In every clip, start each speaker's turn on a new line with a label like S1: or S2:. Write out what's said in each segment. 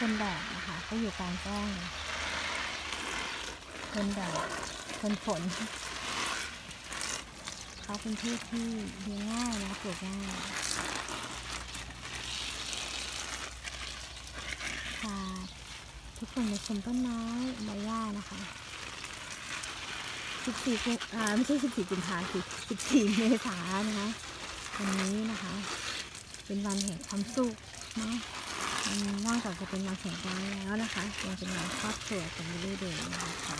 S1: ทนแดดนะคะ ก็อยู่กลางแจ้งเลยทนแดดทนฝนเขาเป็นที่ที่เลี้ยงง่ายนะปลูกง่ายค่ะทุกคนมาชมต้นไม้ใบหญ้านะคะ 14กุมอ่าไม่ใช่ 14กุมภาพันธ์สิ14 เมษายนนะคะ วันนี้นะคะ เป็นวันแห่งความสุขเนาะ นนอกจากจะเป็นวันแห่งการแล้วนะคะยังเป็นวันครอบครัวของมิลลี่เดย์นะคะ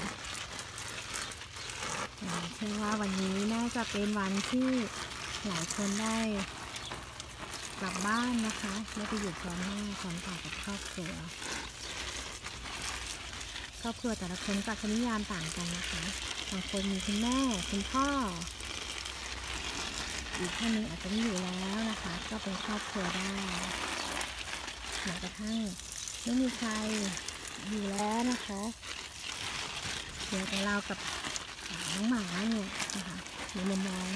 S1: เชื่อว่าวันนี้น่าจะเป็นวันที่หลายคนได้กลับบ้านนะคะได้ไปอยู่พร้อมหน้าพร้อมตากับครอบครัวครอบครัวแต่ละคนจากนิยามต่างกันนะคะบางคนมีคุณแม่คุณพ่ออีกท่านนึงอาจจะไม่อยู่แล้วนะคะ ก็เป็นครอบครัวได้ แม้กระทั่งไม่มีใครอยู่แล้วนะคะ เดี๋ยวแต่เรากับน้องหมาเนี่ยนะคะในมุมมอง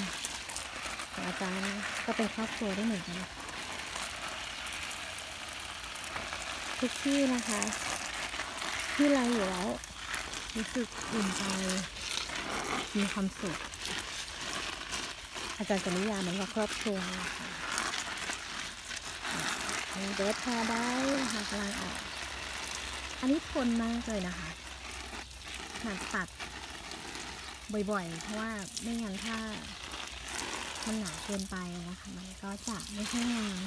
S1: ของอาจารย์ก็เป็นครอบครัวได้เหมือนกันทุกที่นะคะ ที่เราอยู่แล้วรู้สึกอุ่นใจมีความสุขอาจารย์จะนิยามเหมือนกับครอบครัวนะคะ มีเดทพาได้นะคะกำลังออก อันนี้ทนมากเลยนะคะหากตัดบ่อยๆ เพราะว่าไม่งั้นถ้ามันหนาเกินไปนะคะมันก็จะไม่ใช่งาม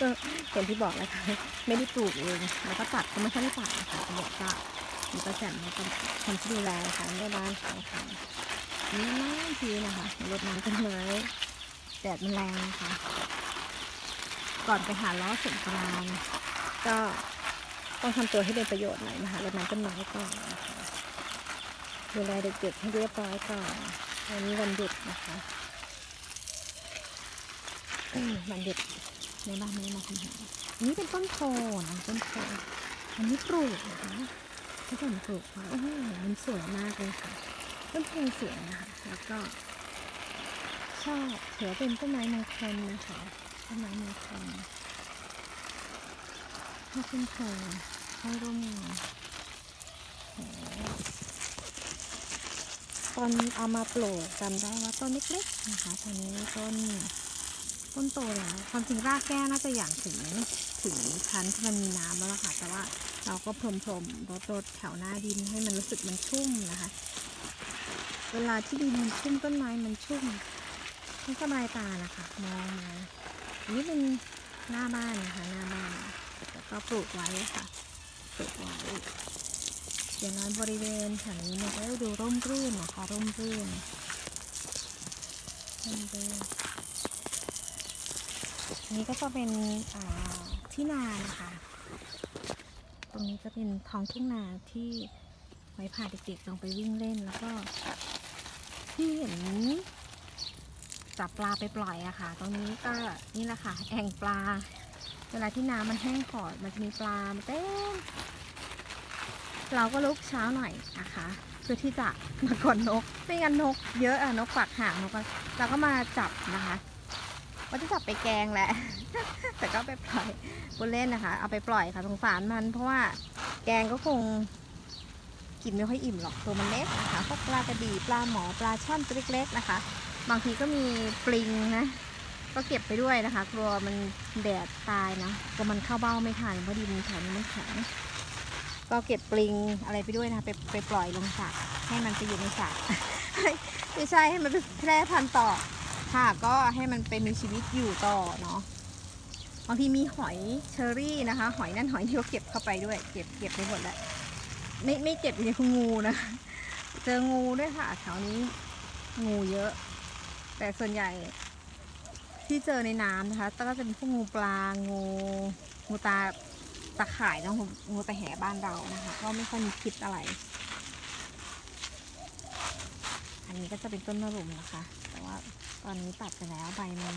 S1: ก็อย่างที่บอกแล้วค่ะไม่ได้ปลูกเองแล้วก็ตัดก็ไม่ค่อยได้ตัดนะคะก็บอกว่ามีประจันมาเป็นคนที่ดูแลค่ะในบ้านเขาค่ะนี่น้ำทีนะคะรดน้ำต้นไม้แดดมันแรงนะคะ ก่อนไปหาล้อสงกรานก็ต้องทำตัวให้เป็นประโยชน์หน่อยนะคะรดน้ำต้นไม้ก่อนนะคะดูแลเด็กๆให้เรียบร้อยก่อนวันนี้วันหยุดนะคะวันเด็กในบ้านไม่ได้มาทำหาอันนี้เป็นต้นโพนะต้นโพอันนี้ปลูกนะคะที่ผมปลูกไว้โอ้โหมันสวยมากเลยค่ะ ต้นโพสวยนะคะแล้วก็ชอบถือเป็นต้นไม้มงคลนะคะ ต้นไม้มงคลให้ต้นโพให้ร่มเงตอนเอามาปลูกจำได้ว่าต้นเล็กๆนะคะตอนนี้ต้นต้นโตแล้วความจริงรากแก้น่าจะอย่างถึงถึงชั้นที่มันมีน้ำแล้วล่ะค่ะ แต่ว่าเราก็พรมพรมรดรดแถวหน้าดินให้มันรู้สึกมันชุ่มนะคะ เวลาที่ดินมันชุ่มต้นไม้มันชุ่มมันสบายตานะคะมองมา นี้เป็นหน้าบ้านนะคะหน้าบ้านแล้วก็ปลูกไว้ค่ะปลูกไว้อย่างน้อยบริเวณแถวนี้มันก็ดูร่มรื่นนะคะร่มรื่นร่มรื่นนี้ก็จะเป็นที่นานะคะ ตรงนี้จะเป็นท้องทุ่งนาที่ไว้พาเด็กๆลงไปวิ่งเล่นแล้วก็ที่เห็น จับปลาไปปล่อยอะค่ะ ตรงนี้ก็นี่แหละค่ะ แอ่งปลา เวลาที่น้ำมันแห้งขอดมันจะมีปลาเต็มเราก็ลุกเช้าหน่อยนะคะเพื่อที่จะมากดนกไม่งั้นนกเยอะอะนกปักหางนกก็เราก็มาจับนะคะว่าจะจับไปแกงแหละ แต่ก็ไปปล่อยบุเล่นนะคะ เอาไปปล่อยค่ะสงสารมัน เพราะว่าแกงก็คง กินไม่ค่อยอิ่มหรอกตัวมันเล็กนะคะพวกปลากระดีปลาหมอปลาช่อนตัวเล็กๆนะคะ บางทีก็มีปลิงนะก็เก็บไปด้วยนะคะ กลัวมันแดดตายนะกลัวมันเข้าเบ้าไม่ทันเพราะดินแถวนี้มันแข็งก็เก็บปลิงอะไรไปด้วยนะคะไปไปปล่อยลงสระให้มันไปอยู่ในสระไม่ใช่ให้มันไปแพร่พันธุ์ต่อค่ะ ก็ให้มันเป็นมีชีวิตอยู่ต่อเนาะบางทีมีหอยเชอรี่นะคะ หอยนั่นหอยนี่ก็เก็บเข้าไปด้วย เก็บเก็บไปหมดแล้ว ไม่ไม่เก็บอย่างคืองูนะ เจองูด้วยค่ะแถวนี้งูเยอะ แต่ส่วนใหญ่ ที่เจอในน้ำนะคะก็จะเป็นพวกงูปลางูงูตาตะข่ายแล้วงูตะแหบ้านเรานะคะ ก็ไม่ค่อยมีพิษอะไร อันนี้ก็จะเป็นต้นมะรุมนะคะ แต่ว่าตอนนี้ตัดไปแล้วใบมัน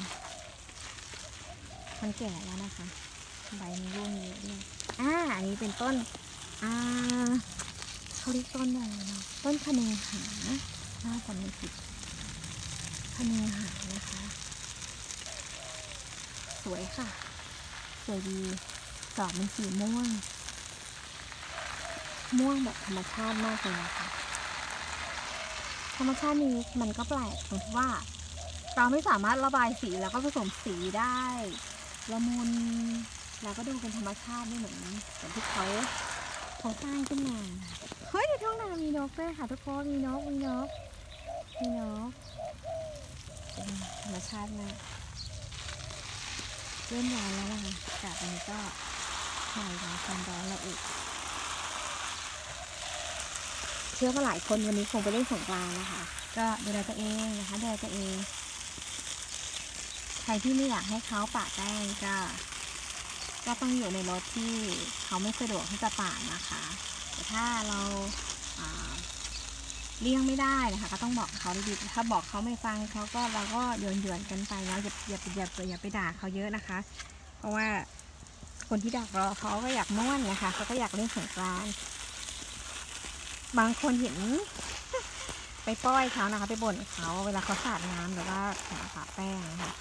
S1: มันแก่แล้วนะคะ ใบมันร่วงเยอะด้วยอ่าอันนี้เป็นต้น อ่าเขาเรียกต้นอะไรนะต้นคะเนหาถ้าจำไม่ผิดคะเนหานะคะ สวยค่ะ สวยดีดอกมันสีม่วง ม่วงแบบธรรมชาติมากเลยนะคะธรรมชาตินี้มันก็แปลกตรงที่ว่า เราไม่สามารถระบายสีแล้วก็ผสมสีได้ละมุนแล้วก็ดูเป็นธรรมชาติไม่เหมือนแต่ที่เขา เขาสร้างขึ้นมา เฮ้ยในท้องนามีนกด้วยค่ะทุกคนมีนกมีนกมีนกธรรมชาติมากเริ่มร้อนแล้วนะคะอากาศวันนี้ก็หน่อยร้อนความร้อนละอุเชื่อว่าหลายคนวันนี้คงไปเล่นสงกรานต์นะคะ ก็ดูแลตัวเองนะคะดูแลตัวเอง ใครที่ไม่อยากให้เขาปะแป้งก็ ก็ต้องอยู่ในรถที่เขาไม่สะดวกที่จะปาดนะคะ แต่ถ้าเราเลี่ยงไม่ได้นะคะ ก็ต้องบอกเขาดีๆถ้าบอกเขาไม่ฟังเขาก็เราก็โยนหยวนๆกันไปเนาะอย่าอย่าอย่าอย่าไปด่าเขาเยอะนะคะ เพราะว่าคนที่ด่าเราเขาก็อยากม่วนนะคะเขาก็อยากเล่นสงกรานบางคนเห็นไปป้อยเขานะคะ ไปบ่นเขาเวลาเขาสาดน้ำหรือว่าแข่งปแป้งนะคะ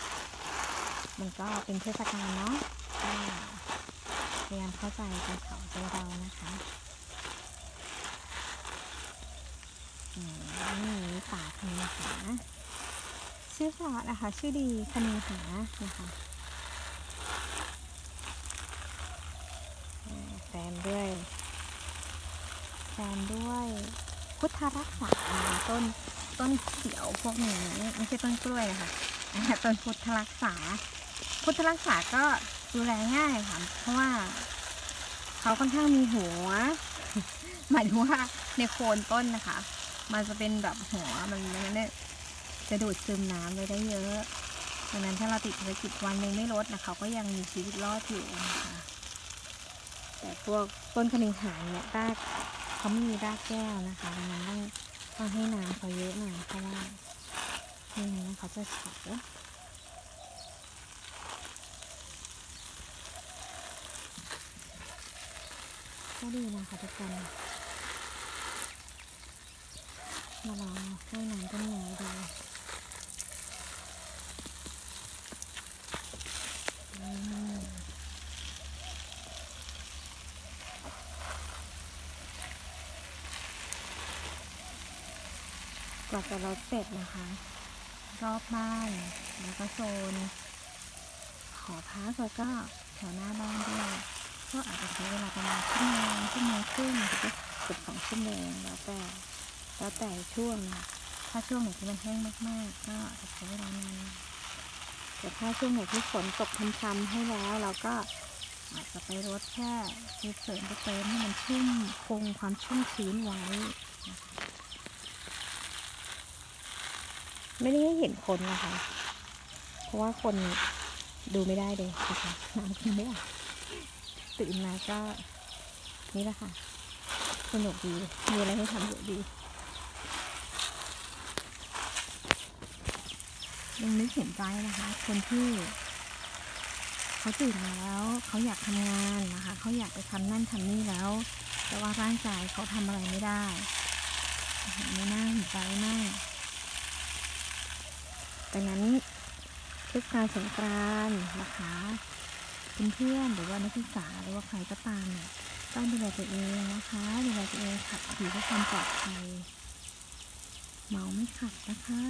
S1: มันก็เป็นเทศกาลเนาะายามเข้าใจใจเขาใจเรานะคะอืมนี่ป่าคณีหาชื่อเพราะนะคะ ชื่อดีคณีหานะคะแซมด้วยแซมด้วยพุทธรักษานะต้นต้นเขียวพวกนี้ไม่ใช่ต้นกล้วยนะคะอ่าต้นพุทธรักษา พุทธรักษาก็ดูแลง่ายค่ะเพราะว่า เขาค่อนข้างมีหัว หมายถึงว่าในโคนต้นนะคะ มันจะเป็นแบบหัวมันมันเนี่ยจะดูดซึมน้ำไว้ได้เยอะดังนั้นถ้าเราติดภารกิจวันหนึ่งไม่ลดนะเขาก็ยังมีชีวิตรอดอยู่นะคะแต่พวกต้นคณิงหางเนี่ยรากเขาไม่มีรากแก้วนะคะดังนั้นต้องต้องให้น้ำเขาเยอะหน่อยเพราะว่าไม่งั้นเขาจะเฉา ดีนะคะทุกคน มาลองให้น้ำต้นไม้ดูกว่าจะรถเสร็จนะคะ รอบบ้านแล้วก็โซนขอพักแล้วก็แถวหน้าบ้านด้วย ก็อาจจะใช้เวลาประมาณชั่วโมงชั่วโมงครึ่งหรือว่าเกือบสองชั่วโมงแล้วแต่แล้วแต่ช่วงนะถ้าช่วงไหนที่มันแห้งมากๆ ก็อาจจะใช้เวลานานแต่ถ้าช่วงไหนที่ฝนตกพรำๆให้แล้วเราก็อาจจะไปรดแค่ไปเสริมไปเติมให้มันชุ่มคงความชุ่มชื้นไว้ ไม่ได้ให้เห็นคนนะคะ เพราะว่าคนดูไม่ได้เลยนะคะน้ำกินไม่ออก ตื่นมาก็นี่แหละค่ะ สนุกดี มีอะไรให้ทำเยอะดียังนึกเห็นใจนะคะ คนที่ เขาตื่นมาแล้วเขาอยากทำงานนะคะ เขาอยากไปทำนั่นทำนี่แล้ว แต่ว่าร่างกายเขาทำอะไรไม่ได้ไม่น่าเห็นใจมากดังนั้นเทศกาลสงกรานต์นะคะ เพื่อนๆหรือว่านักศึกษาหรือว่าใครก็ตามเนี่ยต้องดูแลตัวเองนะคะดูแลตัวเองขับขี่เพื่อความปลอดภัยเมาไม่ขับนะคะ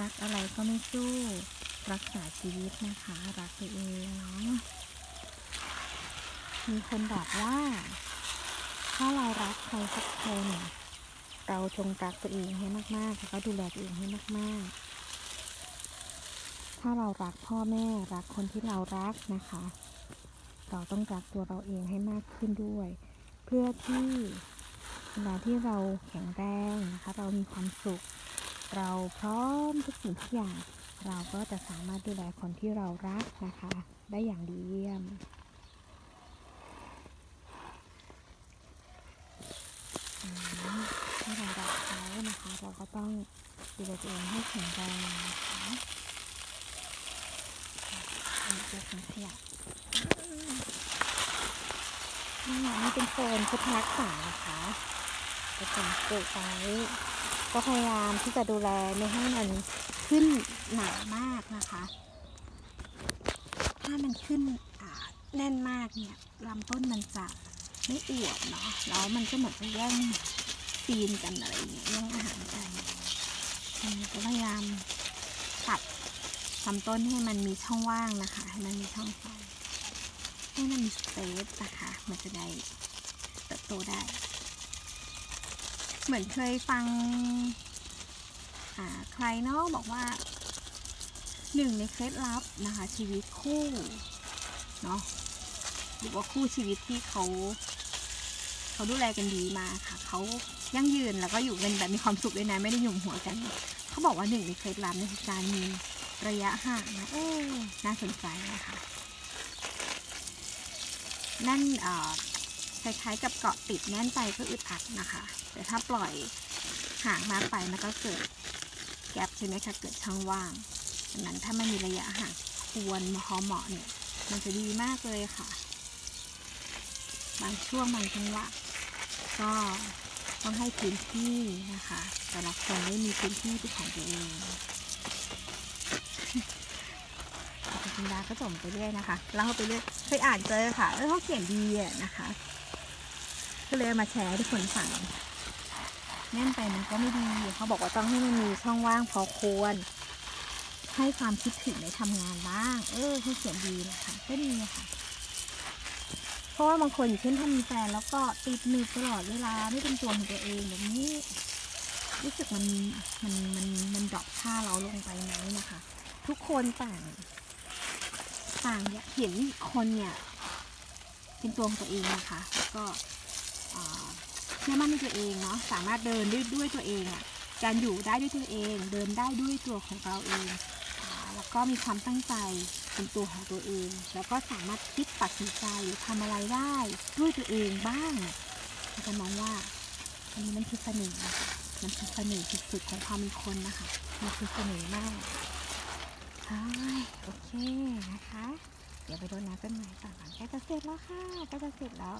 S1: รักอะไรก็ไม่สู้ รักษาชีวิตนะคะ รักตัวเองเนาะมีคนบอกว่า ถ้าเรารักใครสักคนเราจงรักตัวเองให้มากๆแล้วก็ดูแลตัวเองให้มากๆ ถ้าเรารักพ่อแม่รักคนที่เรารักนะคะ เราต้องรักตัวเราเองให้มากขึ้นด้วย เพื่อที่เวลาที่เราแข็งแรงนะคะ เรามีความสุข เราพร้อมทุกสิ่งทุกอย่าง เราก็จะสามารถดูแลคนที่เรารักนะคะ ได้อย่างดีเยี่ยมอืมถ้าเรารักเขานะคะ เราก็ต้องดูแลตัวเองให้แข็งแรงนะคะอันนี้จะเป็นขยะ นี่ค่ะนี่เป็นโซนพุทธรักษานะคะเป็นคนปลูกไว้ก็พยายามที่จะดูแลไม่ให้มันขึ้นหนามากนะคะ ถ้ามันขึ้นแน่นมากเนี่ยลำต้นมันจะไม่อวบเนาะแล้วมันก็เหมือนจะแย่งปีนกันอะไรอย่างเงี้ยแย่งอาหารกันก็พยายามตัดลำต้นให้มันมีช่องว่างนะคะ ให้มันมีช่องไฟ ให้มันมีสเปซนะคะ มันจะได้เติบโตได้ เหมือนเคยฟังใครเนาะบอกว่าหนึ่งในเคล็ดลับนะคะ ชีวิตคู่เนาะหรือว่าคู่ชีวิตที่เขา เขาดูแลกันดีมาค่ะ เขายั่งยืนแล้วก็อยู่กันแบบมีความสุขด้วยนะไม่ได้หยุ่มหัวกัน เขาบอกว่าหนึ่งในเคล็ดลับเนี่ยคือการมีระยะห่างนะเออน่าสนใจนะคะ นั่นคล้ายๆกับเกาะติดแน่นไปก็อึดอัดนะคะ แต่ถ้าปล่อยห่างมากไปมันก็เกิดแกลบใช่ไหมคะเกิดช่องว่างดังนั้นถ้ามันมีระยะห่างควรพอเหมาะเนี่ย มันจะดีมากเลยค่ะ บางช่วงบางจังหวะก็ต้องให้พื้นที่นะคะ แต่ละคนได้มีพื้นที่เป็นของตัวเอง คุณดาก็จมไปเรื่อยนะคะเล่าไปเรื่อยเคยอ่านเจอค่ะ เออเขาเขียนดีอะนะคะ ก็เลยมาแชร์ให้ทุกคนฟังแน่นไปมันก็ไม่ดีเขาบอกว่าต้องให้มันมีช่องว่างพอควร ให้ความคิดถึงในทำงานบ้าง เออเขาเขียนดีนะคะก็ดีนะคะเพราะว่าบางคนอย่างเช่นถ้ามีแฟนแล้วก็ติดหนึบตลอดเวลาไม่เป็นตัวของตัวเองแบบนี้ รู้สึกมันมันมันมันดรอปค่าเราลงไปไหมนะคะ ทุกคนต่าง ต่างเห็นคนเนี่ยเป็นตัวของตัวเองนะคะ ก็เชื่อมั่นในตัวเองเนาะสามารถเดินด้วยด้วยตัวเองอะ่ะการอยู่ได้ด้วยตัวเอง เดินได้ด้วยตัวของเราเองอแล้วก็มีความตั้งใจเป็นตัวของตัวเอง แล้วก็สามารถคิดตัดสินใจหรือทำอะไรได้ด้วยตัวเองบ้างเราจะมองว่าอันนี้มันคือเสน่ห์นะคะมันคือเสน่ห์สุดๆของความเป็นคนนะคะมันคือเสน่ห์มาก โอเคนะคะ เดี๋ยวไปโดนน้ำต้นไม้ต่อก่อนใกล้จะเสร็จแล้วค่ะใกล้จะเสร็จแล้ว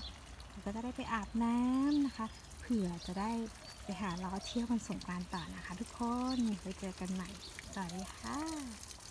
S1: เราก็จะได้ไปอาบน้ำนะคะ เผื่อจะได้ไปหาล้อเที่ยววันสงกรานต์ต่อนะคะ ทุกคนไว้เจอกันใหม่สวัสดีค่ะ